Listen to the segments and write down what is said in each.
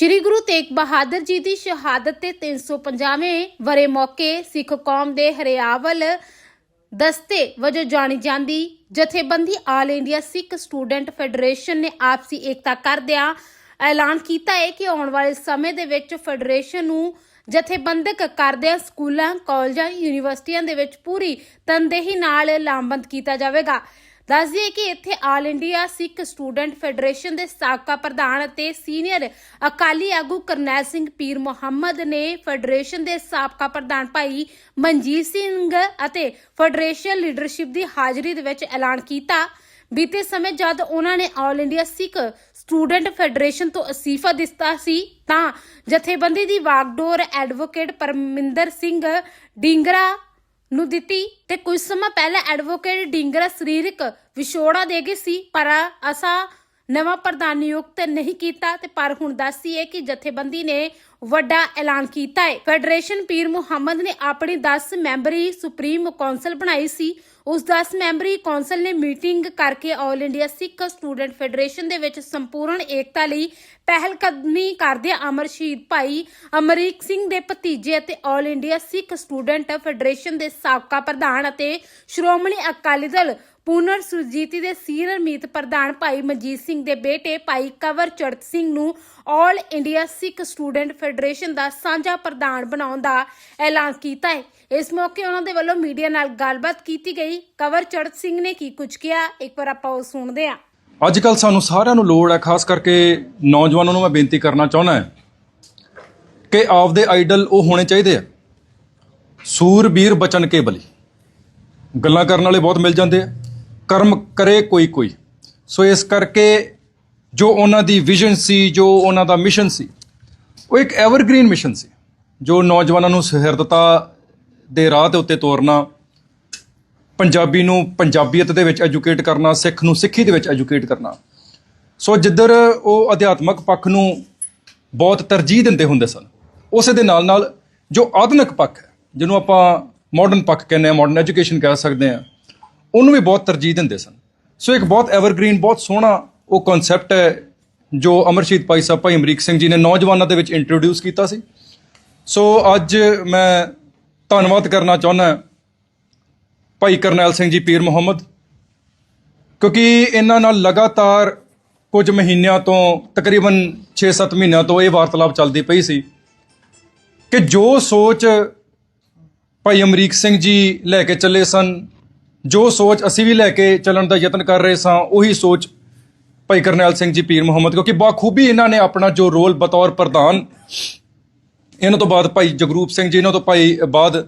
ਸ਼੍ਰੀ ਗੁਰੂ ਤੇਗ ਬਹਾਦਰ ਜੀ ਦੀ ਸ਼ਹਾਦਤ ਤੇ 350ਵੇਂ ਵਰੇ ਮੌਕੇ ਸਿੱਖ ਕੌਮ ਦੇ ਹਰਿਆਵਲ ਦਸਤੇ ਵਜੋਂ ਜਾਣੀ ਜਾਂਦੀ ਜਥੇਬੰਦੀ all India Sikh student federation ਨੇ ਆਪਸੀ ਏਕਤਾ ਕਰਦਿਆਂ ਐਲਾਨ ਕੀਤਾ ਹੈ ਕਿ ਆਉਣ ਵਾਲੇ ਸਮੇਂ ਦੇ ਵਿੱਚ ਫੈਡਰੇਸ਼ਨ ਨੂੰ ਜਥੇਬੰਦਕ ਕਰਦਿਆਂ ਸਕੂਲਾਂ, ਕਾਲਜਾਂ, ਯੂਨੀਵਰਸਿਟੀਆਂ ਦੇ ਵਿੱਚ ਪੂਰੀ ਤਨਦੇਹੀ ਨਾਲ ਲਾਮਬੰਦ ਕੀਤਾ ਜਾਵੇਗਾ। ਦੱਸ ਦਈਏ ਕਿ ਇੱਥੇ all India Sikh student federation ਦੇ ਸਾਬਕਾ ਪ੍ਰਧਾਨ ਅਤੇ ਸੀਨੀਅਰ ਅਕਾਲੀ ਆਗੂ ਕਰਨੈਲ ਸਿੰਘ ਪੀਰ ਮੁਹੰਮਦ ਨੇ ਫੈਡਰੇਸ਼ਨ ਦੇ ਸਾਬਕਾ ਪ੍ਰਧਾਨ ਭਾਈ ਮਨਜੀਤ ਸਿੰਘ ਅਤੇ ਫੈਡਰੇਸ਼ਨ ਲੀਡਰਸ਼ਿਪ ਦੀ ਹਾਜ਼ਰੀ ਦੇ ਵਿੱਚ ਐਲਾਨ ਕੀਤਾ। ਬੀਤੇ ਸਮੇਂ ਜਦ ਉਹਨਾਂ ਨੇ all India Sikh student federation ਤੋਂ ਅਸਤੀਫਾ ਦਿੱਤਾ ਸੀ, ਤਾਂ ਜਥੇਬੰਦੀ ਦੀ ਵਾਗਡੋਰ ਐਡਵੋਕੇਟ ਪਰਮਿੰਦਰ ਸਿੰਘ ਡਿੰਗਰਾ ਨੂੰ ਦਿੱਤੀ ਤੇ ਕੁਝ ਸਮਾਂ ਪਹਿਲਾਂ ਐਡਵੋਕੇਟ ਡਿੰਗਰਾ ਸਰੀਰਕ ਵਿਛੋੜਾ ਦੇ ਗਏ ਸੀ, ਪਰ ਅਸਾ ਨਵਾਂ ਪ੍ਰਧਾਨ ਨਿਯੁਕਤ ਨਹੀਂ ਕੀਤਾ ਤੇ ਪਰ ਹੁਣ ਦੱਸੀਏ ਕਿ ਜਥੇਬੰਦੀ ਨੇ ਵੱਡਾ ਐਲਾਨ ਕੀਤਾ ਹੈ। ਫੈਡਰੇਸ਼ਨ ਪੀਰ ਮੁਹੰਮਦ ਨੇ ਆਪਣੀ 10 ਮੈਂਬਰੀ ਸੁਪਰੀਮ ਕੌਂਸਲ ਬਣਾਈ ਸੀ। ਉਸ 10 ਮੈਂਬਰੀ ਕੌਂਸਲ ਨੇ ਮੀਟਿੰਗ ਕਰਕੇ all India Sikh student federation ਦੇ ਵਿੱਚ ਸੰਪੂਰਨ ਏਕਤਾ ਲਈ ਪਹਿਲ ਕਦਮੀ ਕਰਦੇ ਅਮਰ ਸ਼ਹੀਦ ਭਾਈ ਅਮਰੀਕ ਸਿੰਘ ਦੇ ਭਤੀਜੇ ਅਤੇ all India Sikh student federation ਦੇ ਸਾਬਕਾ ਪ੍ਰਧਾਨ ਅਤੇ ਸ਼੍ਰੋਮਣੀ ਅਕਾਲੀ ਦਲ ਪੂਨਰ ਸੁਰਜੀਤੀ ਦੇ ਸੀਨੀਅਰ ਮੀਤ ਪ੍ਰਧਾਨ ਭਾਈ ਮਨਜੀਤ ਸਿੰਘ ਦੇ ਬੇਟੇ ਭਾਈ ਕਵਰ ਚੜਤ ਸਿੰਘ ਨੂੰ all India Sikh student federation ਦਾ ਸਾਂਝਾ ਪ੍ਰਧਾਨ ਬਣਾਉਣ ਦਾ ਐਲਾਨ ਕੀਤਾ ਹੈ। ਇਸ ਮੌਕੇ ਉਹਨਾਂ ਦੇ ਵੱਲੋਂ ਮੀਡੀਆ ਨਾਲ ਗੱਲਬਾਤ ਕੀਤੀ ਗਈ। ਕਵਰ ਚੜਤ ਸਿੰਘ ਨੇ ਕੀ ਕੁਝ ਕਿਹਾ? ਇੱਕ ਵਾਰ ਆਪਾਂ ਉਹ ਸੁਣਦੇ ਹਾਂ। ਅੱਜ ਕੱਲ ਸਾਨੂੰ ਸਾਰਿਆਂ ਨੂੰ ਲੋੜ ਹੈ, ਖਾਸ ਕਰਕੇ ਨੌਜਵਾਨਾਂ ਨੂੰ ਮੈਂ ਬੇਨਤੀ ਕਰਨਾ ਚਾਹੁੰਦਾ ਹਾਂ ਕਿ ਆਪਦੇ ਆਈਡਲ ਉਹ ਹੋਣੇ ਚਾਹੀਦੇ ਆ। ਸੂਰਬੀਰ ਬਚਨ ਕੇ ਬਲੀ ਗੱਲਾਂ ਕਰਨ ਵਾਲੇ ਬਹੁਤ ਮਿਲ ਜਾਂਦੇ ਆ। ਕਰਮ ਕਰੇ ਕੋਈ ਕੋਈ। ਸੋ ਇਸ ਕਰਕੇ ਜੋ ਉਹਨਾਂ ਦੀ ਵਿਜ਼ਨ ਸੀ, ਜੋ ਉਹਨਾਂ ਦਾ ਮਿਸ਼ਨ ਸੀ, ਉਹ ਇੱਕ ਐਵਰਗ੍ਰੀਨ ਮਿਸ਼ਨ ਸੀ, ਜੋ ਨੌਜਵਾਨਾਂ ਨੂੰ ਸਹਿਰਦਤਾ ਦੇ ਰਾਹ ਦੇ ਉੱਤੇ ਤੋਰਨਾ, ਪੰਜਾਬੀ ਨੂੰ ਪੰਜਾਬੀਅਤ ਦੇ ਵਿੱਚ ਐਜੂਕੇਟ ਕਰਨਾ, ਸਿੱਖ ਨੂੰ ਸਿੱਖੀ ਦੇ ਵਿੱਚ ਐਜੂਕੇਟ ਕਰਨਾ। ਸੋ ਜਿੱਧਰ ਉਹ ਅਧਿਆਤਮਕ ਪੱਖ ਨੂੰ ਬਹੁਤ ਤਰਜੀਹ ਦਿੰਦੇ ਹੁੰਦੇ ਸਨ, ਉਸੇ ਦੇ ਨਾਲ ਨਾਲ ਜੋ ਆਧੁਨਿਕ ਪੱਖ ਹੈ, ਜਿਹਨੂੰ ਆਪਾਂ ਮਾਡਰਨ ਪੱਖ ਕਹਿੰਦੇ ਆ ਮਾਡਰਨ ਐਜੂਕੇਸ਼ਨ ਕਹਿ ਸਕਦੇ ਆ ਉਹਨੂੰ ਵੀ ਬਹੁਤ ਤਰਜੀਹ ਦਿੰਦੇ ਸਨ। ਸੋ ਇੱਕ ਬਹੁਤ ਐਵਰਗ੍ਰੀਨ ਬਹੁਤ ਸੋਹਣਾ ਉਹ ਕਨਸੈਪਟ ਹੈ, ਜੋ ਅਮਰਸ਼ੀਤ ਭਾਈ ਸਾਹਿਬ, ਭਾਈ ਅਮਰੀਕ ਸਿੰਘ ਜੀ ਨੇ ਨੌਜਵਾਨਾਂ ਦੇ ਵਿੱਚ ਇੰਟਰੋਡਿਊਸ ਕੀਤਾ ਸੀ। ਸੋ ਅੱਜ ਮੈਂ ਧੰਨਵਾਦ ਕਰਨਾ ਚਾਹੁੰਦਾ ਭਾਈ ਕਰਨੈਲ ਸਿੰਘ ਜੀ, ਪੀਰ ਮੁਹੰਮਦ, ਕਿਉਂਕਿ ਇਹਨਾਂ ਨਾਲ ਲਗਾਤਾਰ ਕੁਝ ਮਹੀਨਿਆਂ ਤੋਂ, ਤਕਰੀਬਨ 6-7 ਮਹੀਨਿਆਂ ਤੋਂ ਇਹ ਵਾਰਤਾਲਾਪ ਚੱਲਦੀ ਪਈ ਸੀ ਕਿ ਜੋ ਸੋਚ ਭਾਈ ਅਮਰੀਕ ਸਿੰਘ ਜੀ ਲੈ ਕੇ ਚੱਲੇ ਸਨ ਜੋ ਸੋਚ ਅਸੀਂ ਵੀ ਲੈ ਕੇ ਚੱਲਣ ਦਾ ਯਤਨ ਕਰ ਰਹੇ ਸਾਂ, ਉਹੀ ਸੋਚ ਭਾਈ ਕਰਨੈਲ ਸਿੰਘ ਜੀ, ਪੀਰ ਮੁਹੰਮਦ, ਕਿਉਂਕਿ ਬਾਖੂਬੀ ਇਹਨਾਂ ਨੇ ਆਪਣਾ ਜੋ ਰੋਲ ਬਤੌਰ ਪ੍ਰਧਾਨ ਇਹਨਾਂ ਤੋਂ ਬਾਅਦ ਭਾਈ ਜਗਰੂਪ ਸਿੰਘ ਜੀ, ਇਹਨਾਂ ਤੋਂ ਭਾਈ ਬਾਅਦ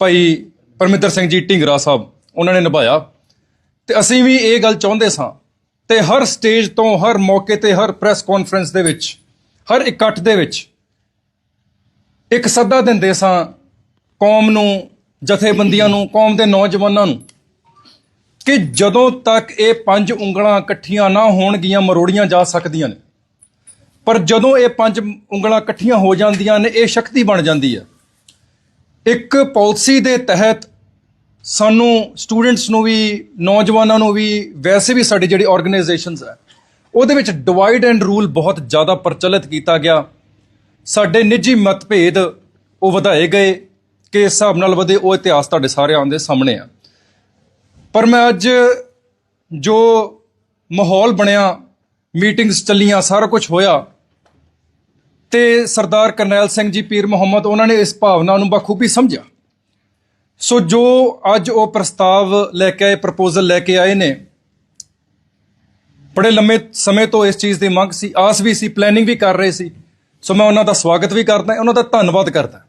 ਭਾਈ ਪਰਮਿੰਦਰ ਸਿੰਘ ਜੀ, ਢਿੰਗਰਾ ਸਾਹਿਬ, ਉਹਨਾਂ ਨੇ ਨਿਭਾਇਆ। ਤੇ ਅਸੀਂ ਵੀ ਇਹ ਗੱਲ ਚਾਹੁੰਦੇ ਸਾਂ ਤੇ ਹਰ ਸਟੇਜ ਤੋਂ, ਹਰ ਮੌਕੇ ਤੇ, ਹਰ ਪ੍ਰੈਸ ਕਾਨਫਰੰਸ ਦੇ ਵਿੱਚ, ਹਰ ਇਕੱਠ ਦੇ ਵਿੱਚ ਇੱਕ ਸੱਦਾ ਦਿੰਦੇ ਸਾਂ ਕੌਮ ਨੂੰ ਜਥੇਬੰਦੀਆਂ ਨੂੰ, ਕੌਮ ਦੇ ਨੌਜਵਾਨਾਂ ਨੂੰ, ਕਿ ਜਦੋਂ ਤੱਕ ਇਹ ਪੰਜ ਉਂਗਲਾਂ ਇਕੱਠੀਆਂ ਨਾ ਹੋਣਗੀਆਂ, ਮਰੋੜੀਆਂ ਜਾ ਸਕਦੀਆਂ ਨੇ। ਪਰ ਜਦੋਂ ਇਹ ਪੰਜ ਉਂਗਲਾਂ ਇਕੱਠੀਆਂ ਹੋ ਜਾਂਦੀਆਂ ਨੇ, ਇਹ ਸ਼ਕਤੀ ਬਣ ਜਾਂਦੀ ਹੈ। ਇੱਕ ਪਾਲਿਸੀ ਦੇ ਤਹਿਤ ਸਾਨੂੰ ਸਟੂਡੈਂਟਸ ਨੂੰ ਵੀ, ਨੌਜਵਾਨਾਂ ਨੂੰ ਵੀ, ਵੈਸੇ ਵੀ ਸਾਡੀ ਜਿਹੜੀ ਆਰਗੇਨਾਈਜੇਸ਼ਨਸ ਹੈ, ਉਹਦੇ ਵਿੱਚ ਡਿਵਾਈਡ ਐਂਡ ਰੂਲ ਬਹੁਤ ਜ਼ਿਆਦਾ ਪ੍ਰਚਲਿਤ ਕੀਤਾ ਗਿਆ। ਸਾਡੇ ਨਿੱਜੀ ਮਤਭੇਦ ਉਹ ਵਧਾਏ ਗਏ। ਕਿ ਇਸ ਹਿਸਾਬ ਨਾਲ ਵਧੇ, ਉਹ ਇਤਿਹਾਸ ਤੁਹਾਡੇ ਸਾਰਿਆਂ ਦੇ ਸਾਹਮਣੇ ਆ। ਪਰ ਮੈਂ ਅੱਜ ਜੋ ਮਾਹੌਲ ਬਣਿਆ, ਮੀਟਿੰਗਸ ਚੱਲੀਆਂ, ਸਾਰਾ ਕੁਝ ਹੋਇਆ, ਤੇ ਸਰਦਾਰ ਕਰਨੈਲ ਸਿੰਘ ਜੀ, ਪੀਰ ਮੁਹੰਮਦ, ਉਹਨਾਂ ਨੇ ਇਸ ਭਾਵਨਾ ਨੂੰ ਬਖੂਬੀ ਸਮਝਿਆ। ਸੋ ਜੋ ਅੱਜ ਉਹ ਪ੍ਰਸਤਾਵ ਲੈ ਕੇ ਆਏ, ਪ੍ਰਪੋਜ਼ਲ ਲੈ ਕੇ ਆਏ ਨੇ, ਬੜੇ ਲੰਮੇ ਸਮੇਂ ਤੋਂ ਇਸ ਚੀਜ਼ ਦੀ ਮੰਗ ਸੀ, ਆਸ ਵੀ ਸੀ ਪਲੈਨਿੰਗ ਵੀ ਕਰ ਰਹੇ ਸੀ। ਸੋ ਮੈਂ ਉਹਨਾਂ ਦਾ ਸਵਾਗਤ ਵੀ ਕਰਦਾ, ਉਹਨਾਂ ਦਾ ਧੰਨਵਾਦ ਕਰਦਾ।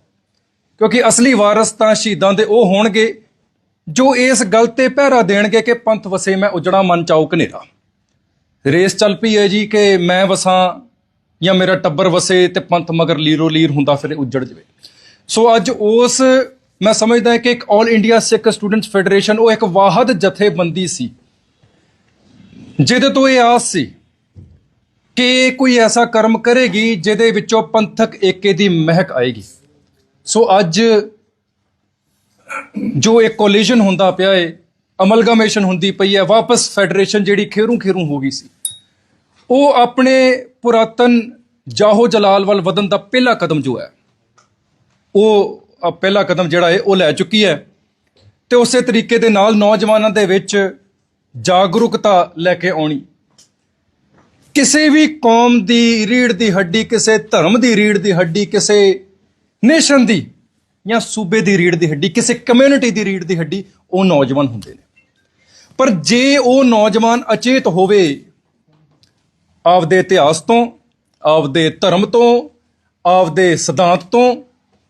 ਕਿਉਂਕਿ ਅਸਲੀ ਵਾਰਸ ਤਾਂ ਸ਼ਹੀਦਾਂ ਦੇ ਉਹ ਹੋਣਗੇ ਜੋ ਇਸ ਗੱਲ ਤੇ ਪਹਿਰਾ ਦੇਣਗੇ ਕਿ ਪੰਥ ਵਸੇ ਮੈਂ ਉਜੜਾ ਮਨ ਚਾਉ ਕਨੇਰਾ ਰੇਸ ਚੱਲ ਪਈ ਹੈ ਜੀ ਕਿ ਮੈਂ ਵਸਾਂ ਜਾਂ ਮੇਰਾ ਟੱਬਰ ਵਸੇ ਤੇ ਪੰਥ ਮਗਰ ਲੀਰੋ ਲੀਰ ਹੁੰਦਾ ਫਿਰ ਉੱਜੜ ਜਵੇ। ਸੋ ਅੱਜ ਉਸ ਮੈਂ ਸਮਝਦਾ ਕਿ ਇੱਕ 올 ਇੰਡੀਆ ਸਿੱਖ ਸਟੂਡੈਂਟਸ ਫੈਡਰੇਸ਼ਨ ਉਹ ਇੱਕ ਵਾਹਦ ਜਥੇਬੰਦੀ ਸੀ, ਜਿਹਦੇ ਤੋਂ ਇਹ ਆਸ ਸੀ ਕਿ ਇਹ ਕੋਈ ਐਸਾ ਕਰਮ ਕਰੇਗੀ ਜਿਹਦੇ ਵਿੱਚੋਂ ਪੰਥਕ ਏਕੇ ਦੀ ਮਹਿਕ ਆਏਗੀ। ਸੋ ਅੱਜ ਜੋ ਇੱਕ ਕੋਲੀਜਨ ਹੁੰਦਾ ਪਿਆ ਏ ਅਮਲਗਮੇਸ਼ਨ ਹੁੰਦੀ ਪਈ ਹੈ ਵਾਪਸ ਫੈਡਰੇਸ਼ਨ ਜਿਹੜੀ ਖੇਰੂ ਖੇਰੂ ਹੋ ਗਈ ਸੀ। ਉਹ ਆਪਣੇ ਪੁਰਾਤਨ ਜਾਹੋ ਜਲਾਲ ਵੱਲ ਵਧਣ ਦਾ ਪਹਿਲਾ ਕਦਮ ਜੋ ਹੈ, ਉਹ ਪਹਿਲਾ ਕਦਮ ਜਿਹੜਾ ਹੈ ਉਹ ਲੈ ਚੁੱਕੀ ਹੈ। ਤੇ ਉਸੇ ਤਰੀਕੇ ਦੇ ਨਾਲ ਨੌਜਵਾਨਾਂ ਦੇ ਵਿੱਚ ਜਾਗਰੂਕਤਾ ਲੈ ਕੇ ਆਉਣੀ। ਕਿਸੇ ਵੀ ਕੌਮ ਦੀ ਰੀੜ ਦੀ ਹੱਡੀ, ਕਿਸੇ ਧਰਮ ਦੀ ਰੀੜ ਦੀ ਹੱਡੀ, ਕਿਸੇ ਨੇਸ਼ਨ ਦੀ ਜਾਂ ਸੂਬੇ ਦੀ ਰੀੜ ਦੀ ਹੱਡੀ, ਕਿਸੇ ਕਮਿਊਨਿਟੀ ਦੀ ਰੀੜ ਦੀ ਹੱਡੀ, ਉਹ ਨੌਜਵਾਨ ਹੁੰਦੇ ਨੇ। ਪਰ ਜੇ ਉਹ ਨੌਜਵਾਨ ਅਚੇਤ ਹੋਵੇ ਆਪਦੇ ਇਤਿਹਾਸ ਤੋਂ, ਆਪਦੇ ਧਰਮ ਤੋਂ, ਆਪਦੇ ਸਿਧਾਂਤ ਤੋਂ,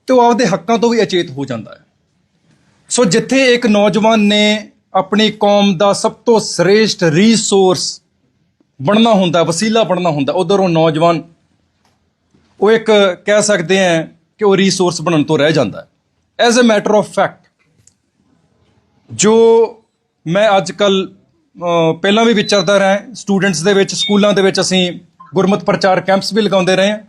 ਤੇ ਉਹ ਆਪਦੇ ਹੱਕਾਂ ਤੋਂ ਵੀ ਅਚੇਤ ਹੋ ਜਾਂਦਾ ਹੈ। ਸੋ ਜਿੱਥੇ ਇੱਕ ਨੌਜਵਾਨ ਨੇ ਆਪਣੀ ਕੌਮ ਦਾ ਸਭ ਤੋਂ ਸ੍ਰੇਸ਼ਟ ਰਿਸੋਰਸ ਬਣਨਾ ਹੁੰਦਾ, ਵਸੀਲਾ ਬਣਨਾ ਹੁੰਦਾ, ਉਧਰ ਉਹ ਨੌਜਵਾਨ, ਉਹ ਇੱਕ ਕਹਿ ਸਕਦੇ ਆ ਕਿ ਉਹ ਰਿਸੋਰਸ ਬਣਨ ਤੋਂ ਰਹਿ ਜਾਂਦਾ ਹੈ। As a matter of fact ਜੋ ਮੈਂ ਅੱਜ ਕੱਲ ਪਹਿਲਾਂ ਵੀ ਵਿਚਰਦਾ ਰਿਹਾ ਸਟੂਡੈਂਟਸ ਦੇ ਵਿੱਚ, ਸਕੂਲਾਂ ਦੇ ਵਿੱਚ ਅਸੀਂ ਗੁਰਮਤ ਪ੍ਰਚਾਰ ਕੈਂਪਸ ਵੀ ਲਗਾਉਂਦੇ ਰਹੇ ਹਾਂ,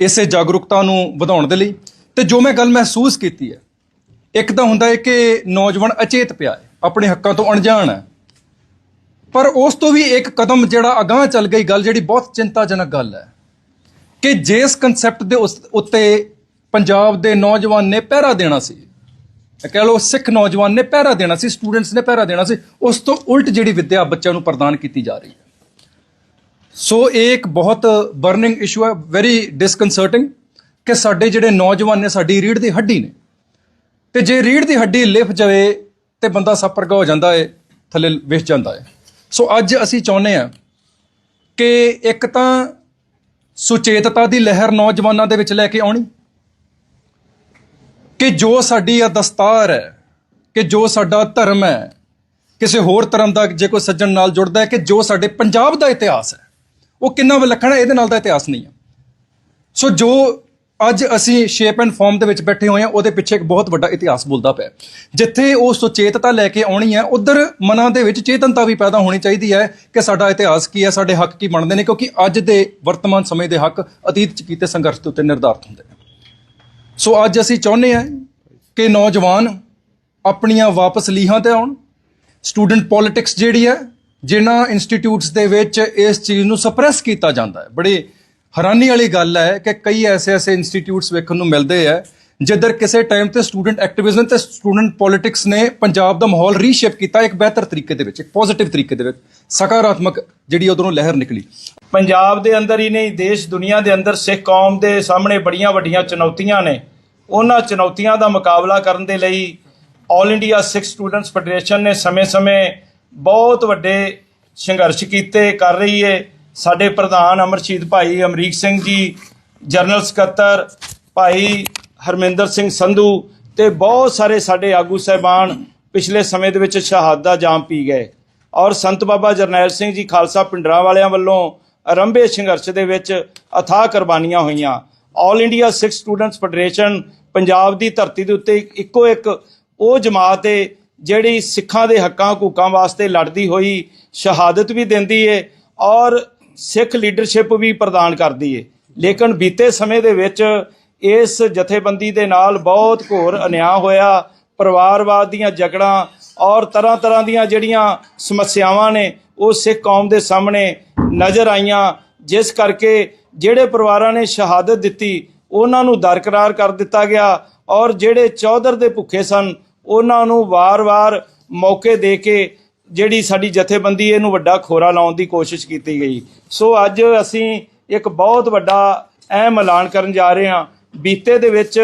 ਇਸੇ ਜਾਗਰੂਕਤਾ ਨੂੰ ਵਧਾਉਣ ਦੇ ਲਈ। ਤੇ ਜੋ ਮੈਂ ਗੱਲ ਮਹਿਸੂਸ ਕੀਤੀ ਹੈ, ਇੱਕ ਤਾਂ ਹੁੰਦਾ ਹੈ ਕਿ ਨੌਜਵਾਨ ਅਚੇਤ ਪਿਆ ਹੈ, ਆਪਣੇ ਹੱਕਾਂ ਤੋਂ ਅਣਜਾਣ ਹੈ। ਪਰ ਉਸ ਤੋਂ ਵੀ ਇੱਕ ਕਦਮ ਜਿਹੜਾ ਅਗਾਂਹ ਚੱਲ ਗਈ, ਗੱਲ ਜਿਹੜੀ ਬਹੁਤ ਚਿੰਤਾਜਨਕ ਗੱਲ ਹੈ ਕਿ ਜਿਸ ਕਨਸੈਪਟ ਦੇ ਉਸ- ਉੱਤੇ ਪੰਜਾਬ ਦੇ ਨੌਜਵਾਨ ਨੇ ਪਹਿਰਾ ਦੇਣਾ ਸੀ। ਕਹਿ ਲਓ ਸਿੱਖ ਨੌਜਵਾਨ ਨੇ ਪਹਿਰਾ ਦੇਣਾ ਸੀ ਸਟੂਡੈਂਟਸ ਨੇ ਪਹਿਰਾ ਦੇਣਾ ਸੀ, ਉਸ ਤੋਂ ਉਲਟ ਜਿਹੜੀ ਵਿੱਦਿਆ ਬੱਚਿਆਂ ਨੂੰ ਪ੍ਰਦਾਨ ਕੀਤੀ ਜਾ ਰਹੀ ਹੈ। ਸੋ ਇਹ ਇੱਕ ਬਹੁਤ ਬਰਨਿੰਗ ਇਸ਼ੂ ਹੈ ਵੈਰੀ ਡਿਸਕਨਸਰਟਿੰਗ ਕਿ ਸਾਡੇ ਜਿਹੜੇ ਨੌਜਵਾਨ ਨੇ, ਸਾਡੀ ਰੀੜ ਦੀ ਹੱਡੀ ਨੇ। ਤੇ ਜੇ ਰੀੜ ਦੀ ਹੱਡੀ ਲਿਫ ਜਾਵੇ ਤੇ ਬੰਦਾ ਸੱਪਰਗਾ ਹੋ ਜਾਂਦਾ ਹੈ ਥੱਲੇ ਵਿਸ ਜਾਂਦਾ ਹੈ ਸੋ ਅੱਜ ਅਸੀਂ ਚਾਹੁੰਦੇ ਹਾਂ ਕਿ ਇੱਕ ਤਾਂ ਸੁਚੇਤਤਾ ਦੀ ਲਹਿਰ ਨੌਜਵਾਨਾਂ ਦੇ ਵਿੱਚ ਲੈ ਕੇ ਆਉਣੀ। ਕਿ ਜੋ ਸਾਡੀ ਆ ਦਸਤਾਰ ਹੈ, ਕਿ ਜੋ ਸਾਡਾ ਧਰਮ ਹੈ, ਕਿਸੇ ਹੋਰ ਧਰਮ ਦਾ ਜੇ ਕੋਈ ਸੱਜਣ ਨਾਲ ਜੁੜਦਾ ਹੈ, ਕਿ ਜੋ ਸਾਡੇ ਪੰਜਾਬ ਦਾ ਇਤਿਹਾਸ ਹੈ, ਉਹ ਕਿੰਨਾ ਵਿਲੱਖਣ ਹੈ, ਇਹਦੇ ਨਾਲ ਦਾ ਇਤਿਹਾਸ ਨਹੀਂ ਹੈ। ਸੋ ਜੋ ਅੱਜ ਅਸੀਂ ਸ਼ੇਪ ਐਂਡ ਫਾਰਮ ਦੇ ਵਿੱਚ ਬੈਠੇ ਹੋਏ ਹਾਂ, ਉਹਦੇ ਪਿੱਛੇ ਇੱਕ ਬਹੁਤ ਵੱਡਾ ਇਤਿਹਾਸ ਬੋਲਦਾ ਪਿਆ ਜਿੱਥੇ ਉਹ ਸੁਚੇਤਤਾ ਲੈ ਕੇ ਆਉਣੀ ਹੈ, ਉਧਰ ਮਨਾਂ ਦੇ ਵਿੱਚ ਚੇਤਨਤਾ ਵੀ ਪੈਦਾ ਹੋਣੀ ਚਾਹੀਦੀ ਹੈ ਕਿ ਸਾਡਾ ਇਤਿਹਾਸ ਕੀ ਹੈ, ਸਾਡੇ ਹੱਕ ਕੀ ਬਣਦੇ ਨੇ, ਕਿਉਂਕਿ ਅੱਜ ਦੇ ਵਰਤਮਾਨ ਸਮੇਂ ਦੇ ਹੱਕ ਅਤੀਤ ਚ ਕੀਤੇ ਸੰਘਰਸ਼ ਦੇ ਉੱਤੇ ਨਿਰਧਾਰਤ ਹੁੰਦੇ ਨੇ। ਸੋ ਅੱਜ ਅਸੀਂ ਚਾਹੁੰਦੇ ਹਾਂ ਕਿ ਨੌਜਵਾਨ ਆਪਣੀਆਂ ਵਾਪਸ ਲੀਹਾਂ ਤੇ ਆਉਣ। ਸਟੂਡੈਂਟ ਪੋਲਿਟਿਕਸ ਜਿਹੜੀ ਹੈ, ਜਿਨ੍ਹਾਂ ਇੰਸਟੀਚਿਊਟਸ ਦੇ ਵਿੱਚ ਇਸ ਚੀਜ਼ ਨੂੰ ਸਪਰੈਸ ਕੀਤਾ ਜਾਂਦਾ ਹੈ। ਬੜੀ ਹੈਰਾਨੀ ਵਾਲੀ ਗੱਲ ਹੈ ਕਿ ਕਈ ਐਸੇ ਐਸੇ ਇੰਸਟੀਚਿਊਟਸ ਵੇਖਣ ਨੂੰ ਮਿਲਦੇ ਹੈ ਜਿੱਧਰ ਕਿਸੇ ਟਾਈਮ ਤੇ ਸਟੂਡੈਂਟ ਐਕਟਿਵਿਜ਼ਮ ਤੇ ਸਟੂਡੈਂਟ ਪੋਲਿਟਿਕਸ ਨੇ ਪੰਜਾਬ ਦਾ ਮਾਹੌਲ ਰੀਸ਼ੇਪ ਕੀਤਾ ਇੱਕ ਬਿਹਤਰ ਤਰੀਕੇ ਦੇ ਵਿੱਚ, ਇੱਕ ਪੋਜ਼ਿਟਿਵ ਤਰੀਕੇ ਦੇ ਵਿੱਚ, ਸਕਾਰਾਤਮਕ ਜਿਹੜੀ ਉਧਰੋਂ ਲਹਿਰ ਨਿਕਲੀ। ਪੰਜਾਬ ਦੇ ਅੰਦਰ ਹੀ ਨਹੀਂ, ਦੇਸ਼ ਦੁਨੀਆ ਦੇ ਅੰਦਰ ਸਿੱਖ ਕੌਮ ਦੇ ਸਾਹਮਣੇ ਬੜੀਆਂ ਵੱਡੀਆਂ ਚੁਣੌਤੀਆਂ ਨੇ। ਉਹਨਾਂ ਚੁਣੌਤੀਆਂ ਦਾ ਮੁਕਾਬਲਾ ਕਰਨ ਦੇ ਲਈ all India Sikh students federation ਨੇ ਸਮੇਂ-ਸਮੇਂ ਬਹੁਤ ਵੱਡੇ ਸੰਘਰਸ਼ ਕੀਤੇ, ਕਰ ਰਹੀ ਹੈ ਸਾਡੇ ਪ੍ਰਧਾਨ ਅਮਰਸ਼ੀਦ ਭਾਈ ਅਮਰੀਕ ਸਿੰਘ ਜੀ, ਜਨਰਲ ਸਕੱਤਰ ਭਾਈ ਹਰਮਿੰਦਰ ਸਿੰਘ ਸੰਧੂ ਤੇ ਬਹੁਤ ਸਾਰੇ ਸਾਡੇ ਆਗੂ ਸਹਿਬਾਨ ਪਿਛਲੇ ਸਮੇਂ ਦੇ ਵਿੱਚ ਸ਼ਹਾਦਤ ਦਾ ਜਾਮ ਪੀ ਗਏ। ਔਰ ਸੰਤ ਬਾਬਾ ਜਰਨੈਲ ਸਿੰਘ ਜੀ ਖਾਲਸਾ ਪਿੰਡਰਾਂ ਵਾਲਿਆਂ ਵੱਲੋਂ ਆਰੰਭੇ ਸੰਘਰਸ਼ ਦੇ ਵਿੱਚ ਅਥਾਹ ਕੁਰਬਾਨੀਆਂ ਹੋਈਆਂ। All India Sikh students federation Punjab ਦੀ ਧਰਤੀ ਦੇ ਉੱਤੇ ਇੱਕੋ ਇੱਕ ਉਹ ਜਮਾਤ ਏ ਜਿਹੜੀ ਸਿੱਖਾਂ ਦੇ ਹੱਕਾਂ, ਹਕੂਕਾਂ ਵਾਸਤੇ ਲੜਦੀ ਹੋਈ ਸ਼ਹਾਦਤ ਵੀ ਦਿੰਦੀ ਏ। ਔਰ ਸਿੱਖ ਲੀਡਰਸ਼ਿਪ ਵੀ ਪ੍ਰਦਾਨ ਕਰਦੀ ਏ। ਲੇਕਿਨ ਬੀਤੇ ਸਮੇਂ ਦੇ ਵਿੱਚ ਇਸ ਜਥੇਬੰਦੀ ਦੇ ਨਾਲ ਬਹੁਤ ਘੋਰ ਅਨਿਆਂ ਹੋਇਆ। ਪਰਿਵਾਰਵਾਦ ਦੀਆਂ ਜਕੜਾਂ ਔਰ ਤਰ੍ਹਾਂ ਤਰ੍ਹਾਂ ਦੀਆਂ ਜਿਹੜੀਆਂ ਸਮੱਸਿਆਵਾਂ ਨੇ, ਉਹ ਸਿੱਖ ਕੌਮ ਦੇ ਸਾਹਮਣੇ ਨਜ਼ਰ ਆਈਆਂ। ਜਿਸ ਕਰਕੇ ਜਿਹੜੇ ਪਰਿਵਾਰਾਂ ਨੇ ਸ਼ਹਾਦਤ ਦਿੱਤੀ, ਉਹਨਾਂ ਨੂੰ ਦਰਕਰਾਰ ਕਰ ਦਿੱਤਾ ਗਿਆ ਔਰ ਜਿਹੜੇ ਚੌਧਰ ਦੇ ਭੁੱਖੇ ਸਨ, ਉਹਨਾਂ ਨੂੰ ਵਾਰ-ਵਾਰ ਮੌਕੇ ਦੇ ਕੇ ਜਿਹੜੀ ਸਾਡੀ ਜਥੇਬੰਦੀ ਇਹਨੂੰ ਵੱਡਾ ਖੋਰਾ ਲਾਉਣ ਦੀ ਕੋਸ਼ਿਸ਼ ਕੀਤੀ ਗਈ। ਸੋ ਅੱਜ ਅਸੀਂ ਇੱਕ ਬਹੁਤ ਵੱਡਾ ਅਹਿਮ ਐਲਾਨ ਕਰਨ ਜਾ ਰਹੇ ਹਾਂ। ਬੀਤੇ ਦੇ ਵਿੱਚ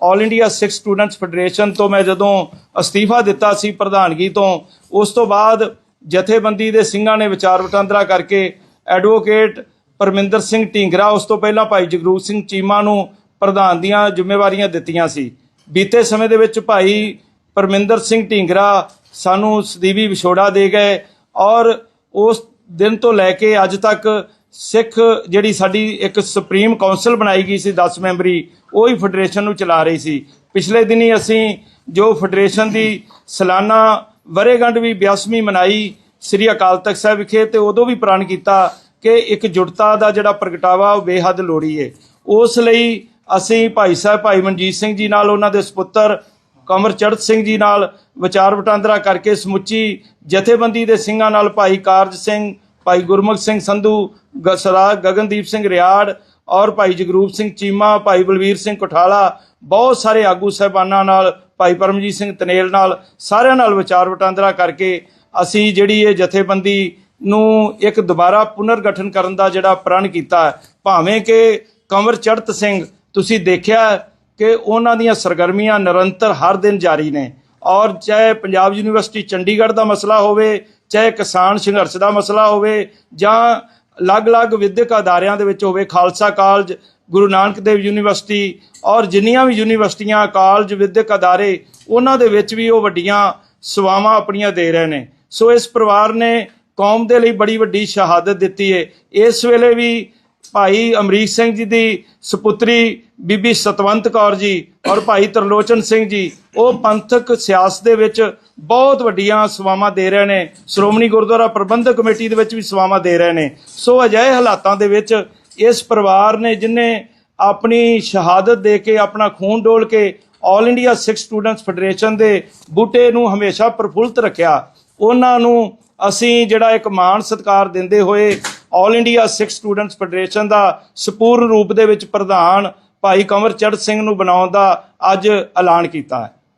all India Sikh students federation ਤੋਂ ਮੈਂ ਜਦੋਂ ਅਸਤੀਫਾ ਦਿੱਤਾ ਸੀ ਪ੍ਰਧਾਨਗੀ ਤੋਂ, ਉਸ ਤੋਂ ਬਾਅਦ ਜਥੇਬੰਦੀ ਦੇ ਸਿੰਘਾਂ ਨੇ ਵਿਚਾਰ ਵਟਾਂਦਰਾ ਕਰਕੇ ਐਡਵੋਕੇਟ ਪਰਮਿੰਦਰ ਸਿੰਘ ਢੀਂਗਰਾ, ਉਸ ਤੋਂ ਪਹਿਲਾਂ ਭਾਈ ਜਗਰੂਪ ਸਿੰਘ ਚੀਮਾ ਨੂੰ ਪ੍ਰਧਾਨ ਦੀਆਂ ਜ਼ਿੰਮੇਵਾਰੀਆਂ ਦਿੱਤੀਆਂ ਸੀ। ਬੀਤੇ ਸਮੇਂ ਦੇ ਵਿੱਚ ਭਾਈ ਪਰਮਿੰਦਰ ਸਿੰਘ ਢੀਂਗਰਾ ਸਾਨੂੰ ਸਦੀਵੀ ਵਿਛੋੜਾ ਦੇ ਗਏ ਔਰ ਉਸ ਦਿਨ ਤੋਂ ਲੈ ਕੇ ਅੱਜ ਤੱਕ ਸਿੱਖ ਜਿਹੜੀ ਸਾਡੀ ਇੱਕ ਸੁਪਰੀਮ ਕਾਉਂਸਲ ਬਣਾਈ ਗਈ ਸੀ 10 ਮੈਂਬਰੀ, ਉਹ ਹੀ ਫੈਡਰੇਸ਼ਨ ਨੂੰ ਚਲਾ ਰਹੀ ਸੀ। ਪਿਛਲੇ ਦਿਨੀ ਅਸੀਂ ਜੋ ਫੈਡਰੇਸ਼ਨ ਦੀ ਸਾਲਾਨਾ ਵਰੇਗੰਢ ਵੀ 82ਵੀਂ ਮਨਾਈ ਸ੍ਰੀ ਅਕਾਲ ਤਖਤ ਸਾਹਿਬ ਵਿਖੇ ਤੇ ਉਦੋਂ ਵੀ ਪ੍ਰਣ ਕੀਤਾ ਕਿ ਇੱਕ ਜੁੜਤਾ ਦਾ ਜਿਹੜਾ ਪ੍ਰਗਟਾਵਾ ਉਹ ਬੇਹੱਦ ਲੋੜੀ ਹੈ ਉਸ ਲਈ ਅਸੀਂ ਭਾਈ ਸਾਹਿਬ ਭਾਈ ਮਨਜੀਤ ਸਿੰਘ ਜੀ ਨਾਲ ਉਹਨਾਂ ਦੇ ਸੁਪੁੱਤਰ ਕਮਰ ਚੜਤ ਸਿੰਘ ਜੀ ਨਾਲ ਵਿਚਾਰ ਵਟਾਂਦਰਾ ਕਰਕੇ ਸਮੁੱਚੀ ਜਥੇਬੰਦੀ ਦੇ ਸਿੰਘਾਂ ਨਾਲ ਭਾਈ ਕਾਰਜ ਸਿੰਘ, ਭਾਈ ਗੁਰਮੁਖ ਸਿੰਘ ਸੰਧੂ, ਗ- ਸਰਦਾਰ ਗਗਨਦੀਪ ਸਿੰਘ ਰਿਆੜ ਔਰ ਭਾਈ ਜਗਰੂਪ ਸਿੰਘ ਚੀਮਾ, ਭਾਈ ਬਲਵੀਰ ਸਿੰਘ ਕੋਠਾਲਾ, ਬਹੁਤ ਸਾਰੇ ਆਗੂ ਸਹਿਬਾਨਾਂ ਨਾਲ, ਭਾਈ ਪਰਮਜੀਤ ਸਿੰਘ ਤਨੇਲ ਨਾਲ, ਸਾਰਿਆਂ ਨਾਲ ਵਿਚਾਰ ਵਟਾਂਦਰਾ ਕਰਕੇ ਅਸੀਂ ਜਿਹੜੀ ਇਹ ਜਥੇਬੰਦੀ ਨੂੰ ਇੱਕ ਦੁਬਾਰਾ ਪੁਨਰਗਠਨ ਕਰਨ ਦਾ ਜਿਹੜਾ ਪ੍ਰਣ ਕੀਤਾ ਭਾਵੇਂ ਕਿ ਕੰਵਰ ਚੜਤ ਸਿੰਘ, ਤੁਸੀਂ ਦੇਖਿਆ ਕਿ ਉਹਨਾਂ ਦੀਆਂ ਸਰਗਰਮੀਆਂ ਨਿਰੰਤਰ ਹਰ ਦਿਨ ਜਾਰੀ ਨੇ। ਔਰ ਚਾਹੇ ਪੰਜਾਬ ਯੂਨੀਵਰਸਿਟੀ ਚੰਡੀਗੜ੍ਹ ਦਾ ਮਸਲਾ ਹੋਵੇ, ਚਾਹੇ ਕਿਸਾਨ ਸੰਘਰਸ਼ ਦਾ ਮਸਲਾ ਹੋਵੇ, ਜਾਂ ਅਲੱਗ-ਅਲੱਗ ਵਿਦਿਅਕ ਅਦਾਰਿਆਂ ਦੇ ਵਿੱਚ ਹੋਵੇ, ਖਾਲਸਾ ਕਾਲਜ, ਗੁਰੂ ਨਾਨਕ ਦੇਵ ਯੂਨੀਵਰਸਿਟੀ ਔਰ ਜਿੰਨੀਆਂ ਵੀ ਯੂਨੀਵਰਸਿਟੀਆਂ, ਕਾਲਜ, ਵਿਦਿਅਕ ਅਦਾਰੇ, ਉਹਨਾਂ ਦੇ ਵਿੱਚ ਵੀ ਉਹ ਵੱਡੀਆਂ ਸੇਵਾਵਾਂ ਆਪਣੀਆਂ ਦੇ ਰਹੇ ਨੇ। ਸੋ ਇਸ ਪਰਿਵਾਰ ਨੇ ਕੌਮ ਦੇ ਲਈ ਬੜੀ ਵੱਡੀ ਸ਼ਹਾਦਤ ਦਿੱਤੀ ਹੈ ਇਸ ਵੇਲੇ ਵੀ ਭਾਈ ਅਮਰੀਕ ਸਿੰਘ ਜੀ ਦੀ ਸੁਪੁੱਤਰੀ ਬੀਬੀ ਸਤਵੰਤ ਕੌਰ ਜੀ ਔਰ ਭਾਈ ਤਰਲੋਚਨ ਸਿੰਘ ਜੀ, ਉਹ ਪੰਥਕ ਸਿਆਸਤ ਦੇ ਵਿੱਚ ਬਹੁਤ ਵੱਡੀਆਂ ਸੇਵਾਵਾਂ ਦੇ ਰਹੇ ਨੇ। ਸ਼੍ਰੋਮਣੀ ਗੁਰਦੁਆਰਾ ਪ੍ਰਬੰਧਕ ਕਮੇਟੀ ਦੇ ਵਿੱਚ ਵੀ ਸੇਵਾਵਾਂ ਦੇ ਰਹੇ ਨੇ। ਸੋ ਅਜਿਹੇ ਹਾਲਾਤਾਂ ਦੇ ਵਿੱਚ ਇਸ ਪਰਿਵਾਰ ਨੇ ਜਿਨੇ ਆਪਣੀ ਸ਼ਹਾਦਤ ਦੇ ਕੇ, ਆਪਣਾ ਖੂਨ ਡੋਲ ਕੇ all India Sikh students federation ਦੇ ਬੂਟੇ ਨੂੰ ਹਮੇਸ਼ਾ ਪ੍ਰਫੁੱਲਤ ਰੱਖਿਆ, ਉਹਨਾਂ ਨੂੰ ਅਸੀਂ ਜਿਹੜਾ ਇੱਕ ਮਾਣ ਸਤਿਕਾਰ ਦਿੰਦੇ ਹੋਏ all India Sikh students federation ਦਾ ਸੰਪੂਰਨ ਰੂਪ ਦੇ ਵਿੱਚ ਪ੍ਰਧਾਨ ਭਾਈ ਕੰਵਰਚੜ ਸਿੰਘ ਨੂੰ ਬਣਾਉਣ ਦਾ ਅੱਜ ਐਲਾਨ ਕੀਤਾ ਹੈ।